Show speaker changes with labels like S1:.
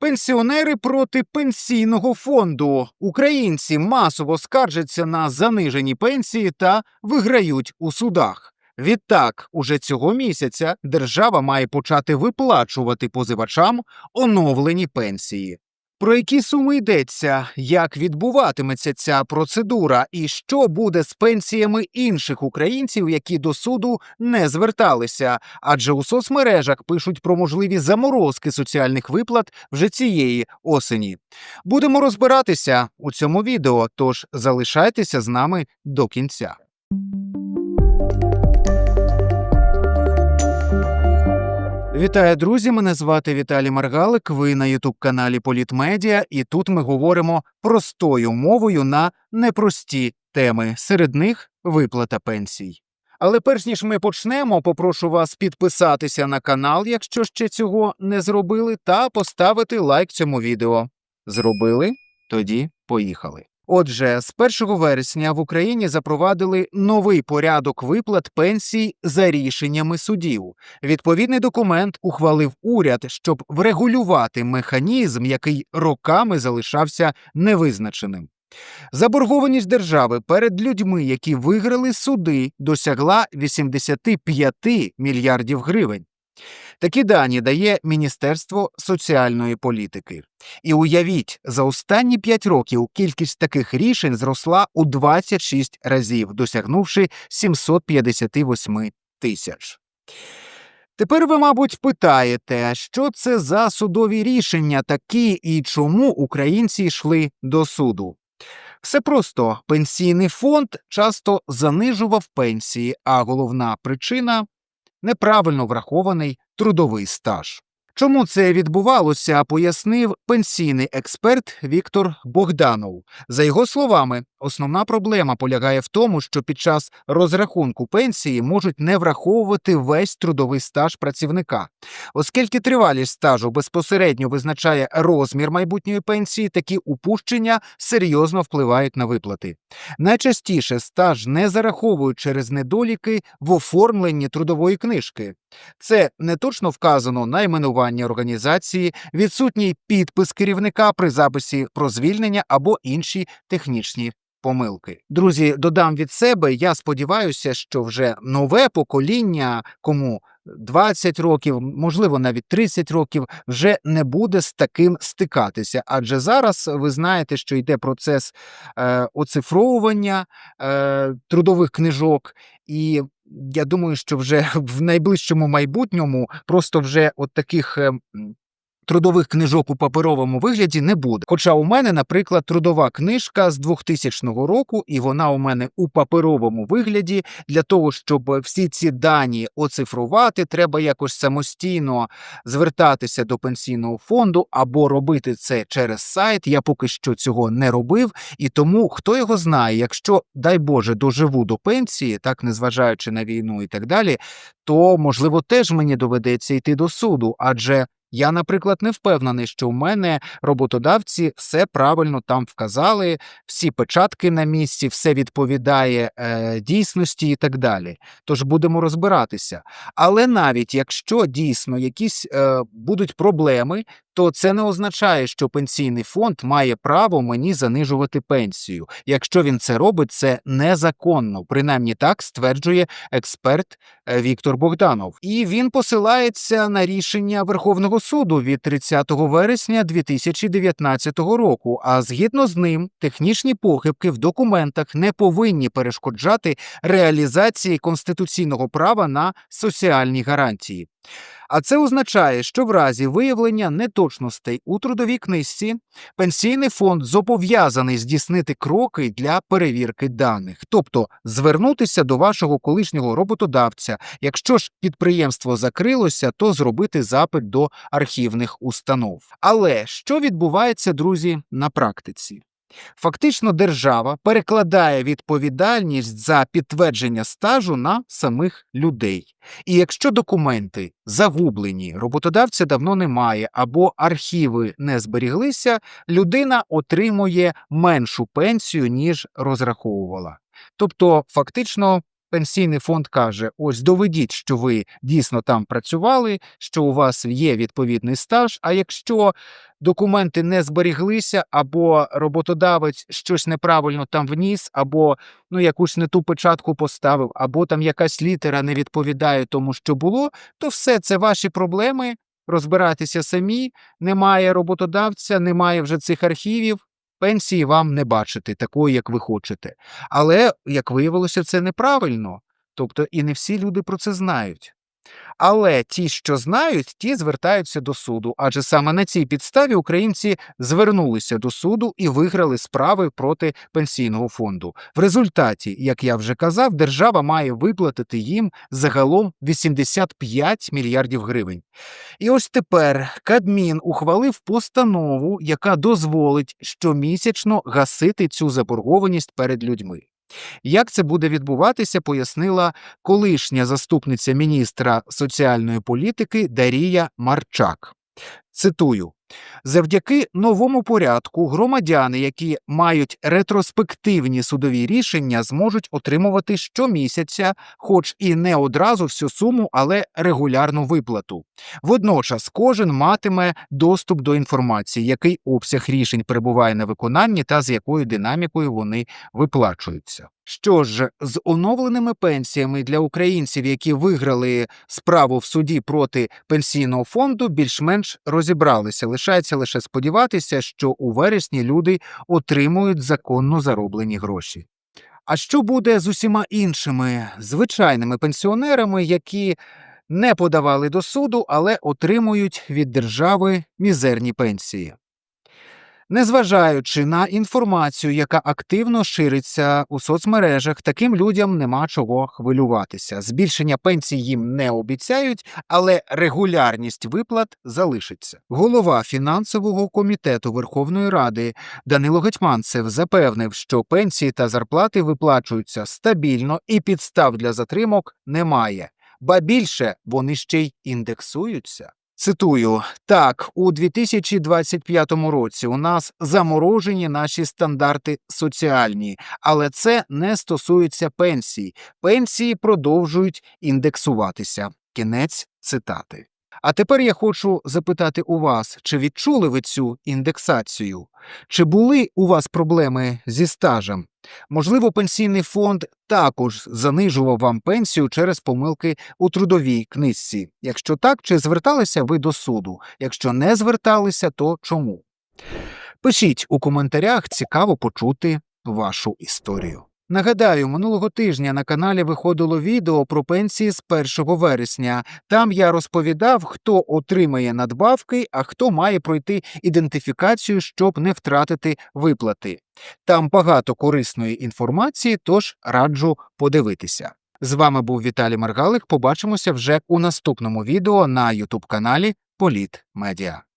S1: Пенсіонери проти пенсійного фонду. Українці масово скаржаться на занижені пенсії та виграють у судах. Відтак, уже цього місяця держава має почати виплачувати позивачам оновлені пенсії. Про які суми йдеться, як відбуватиметься ця процедура, і що буде з пенсіями інших українців, які до суду не зверталися, адже у соцмережах пишуть про можливі заморозки соціальних виплат вже цієї осені. Будемо розбиратися у цьому відео, тож залишайтеся з нами до кінця. Вітаю, друзі! Мене звати Віталій Маргалик. Ви на Ютуб-каналі Політмедіа, і тут ми говоримо простою мовою на непрості теми. Серед них виплата пенсій. Але перш ніж ми почнемо, попрошу вас підписатися на канал, якщо ще цього не зробили, та поставити лайк цьому відео. Зробили? Тоді поїхали. Отже, з 1 вересня в Україні запровадили новий порядок виплат пенсій за рішеннями судів. Відповідний документ ухвалив уряд, щоб врегулювати механізм, який роками залишався невизначеним. Заборгованість держави перед людьми, які виграли суди, досягла 85 мільярдів гривень. Такі дані дає Міністерство соціальної політики. І уявіть, за останні 5 років кількість таких рішень зросла у 26 разів, досягнувши 758 тисяч. Тепер ви, мабуть, питаєте, що це за судові рішення такі і чому українці йшли до суду? Все просто пенсійний фонд часто занижував пенсії, а головна причина неправильно врахований трудовий стаж. Чому це відбувалося, пояснив пенсійний експерт Віктор Богданов. За його словами, основна проблема полягає в тому, що під час розрахунку пенсії можуть не враховувати весь трудовий стаж працівника. Оскільки тривалість стажу безпосередньо визначає розмір майбутньої пенсії, такі упущення серйозно впливають на виплати. Найчастіше стаж не зараховують через недоліки в оформленні трудової книжки. Це не точно вказано найменування організації, відсутній підпис керівника при записі про звільнення або інші технічні помилки. Друзі, додам від себе. Я сподіваюся, що вже нове покоління, кому 20 років, можливо, навіть 30 років, вже не буде з таким стикатися. Адже зараз ви знаєте, що йде процес е, оцифровування е, трудових книжок, і я думаю, що вже в найближчому майбутньому просто вже от таких. Трудових книжок у паперовому вигляді не буде. Хоча у мене, наприклад, трудова книжка з 2000 року, і вона у мене у паперовому вигляді. Для того, щоб всі ці дані оцифрувати, треба якось самостійно звертатися до пенсійного фонду або робити це через сайт. Я поки що цього не робив, і тому хто його знає, якщо, дай Боже, доживу до пенсії, так незважаючи на війну і так далі, то можливо теж мені доведеться йти до суду, адже. Я, наприклад, не впевнений, що в мене роботодавці все правильно там вказали, всі печатки на місці, все відповідає е, дійсності і так далі. Тож будемо розбиратися. Але навіть якщо дійсно якісь е, будуть проблеми, то це не означає, що пенсійний фонд має право мені занижувати пенсію. Якщо він це робить, це незаконно. Принаймні так стверджує експерт е, Віктор Богданов. І він посилається на рішення Верховного суду від 30 вересня 2019 року. А згідно з ним, технічні похибки в документах не повинні перешкоджати реалізації конституційного права на соціальні гарантії. А це означає, що в разі виявлення неточностей у трудовій книжці пенсійний фонд зобов'язаний здійснити кроки для перевірки даних, тобто звернутися до вашого колишнього роботодавця. Якщо ж підприємство закрилося, то зробити запит до архівних установ. Але що відбувається, друзі, на практиці? Фактично, держава перекладає відповідальність за підтвердження стажу на самих людей. І якщо документи загублені, роботодавця давно немає або архіви не зберіглися, людина отримує меншу пенсію, ніж розраховувала. Тобто, фактично, Пенсійний фонд каже: ось доведіть, що ви дійсно там працювали, що у вас є відповідний стаж. А якщо документи не зберіглися, або роботодавець щось неправильно там вніс, або ну якусь не ту печатку поставив, або там якась літера не відповідає тому, що було, то все це ваші проблеми. Розбирайтеся самі, немає роботодавця, немає вже цих архівів. Пенсії вам не бачити такої, як ви хочете. Але, як виявилося, це неправильно. Тобто і не всі люди про це знають. Але ті, що знають, ті звертаються до суду, адже саме на цій підставі українці звернулися до суду і виграли справи проти пенсійного фонду. В результаті, як я вже казав, держава має виплатити їм загалом 85 мільярдів гривень. І ось тепер Кабмін ухвалив постанову, яка дозволить щомісячно гасити цю заборгованість перед людьми. Як це буде відбуватися, пояснила колишня заступниця міністра соціальної політики Дарія Марчак. Цитую. Завдяки новому порядку громадяни, які мають ретроспективні судові рішення, зможуть отримувати щомісяця, хоч і не одразу всю суму, але регулярну виплату. Водночас кожен матиме доступ до інформації, який обсяг рішень перебуває на виконанні та з якою динамікою вони виплачуються. Що ж, з оновленими пенсіями для українців, які виграли справу в суді проти пенсійного фонду, більш-менш розібралися. Лишається лише сподіватися, що у вересні люди отримують законно зароблені гроші. А що буде з усіма іншими звичайними пенсіонерами, які не подавали до суду, але отримують від держави мізерні пенсії? Незважаючи на інформацію, яка активно шириться у соцмережах, таким людям нема чого хвилюватися. Збільшення пенсій їм не обіцяють, але регулярність виплат залишиться. Голова фінансового комітету Верховної Ради Данило Гетьманцев запевнив, що пенсії та зарплати виплачуються стабільно і підстав для затримок немає. Ба більше вони ще й індексуються. Цитую так, у 2025 році у нас заморожені наші стандарти соціальні, але це не стосується пенсій. Пенсії продовжують індексуватися. Кінець цитати. А тепер я хочу запитати у вас, чи відчули ви цю індексацію? Чи були у вас проблеми зі стажем? Можливо, пенсійний фонд також занижував вам пенсію через помилки у трудовій книжці. Якщо так, чи зверталися ви до суду? Якщо не зверталися, то чому? Пишіть у коментарях, цікаво почути вашу історію. Нагадаю, минулого тижня на каналі виходило відео про пенсії з 1 вересня. Там я розповідав, хто отримає надбавки, а хто має пройти ідентифікацію, щоб не втратити виплати. Там багато корисної інформації, тож раджу подивитися. З вами був Віталій Маргалик. Побачимося вже у наступному відео на Ютуб каналі Політ Медіа.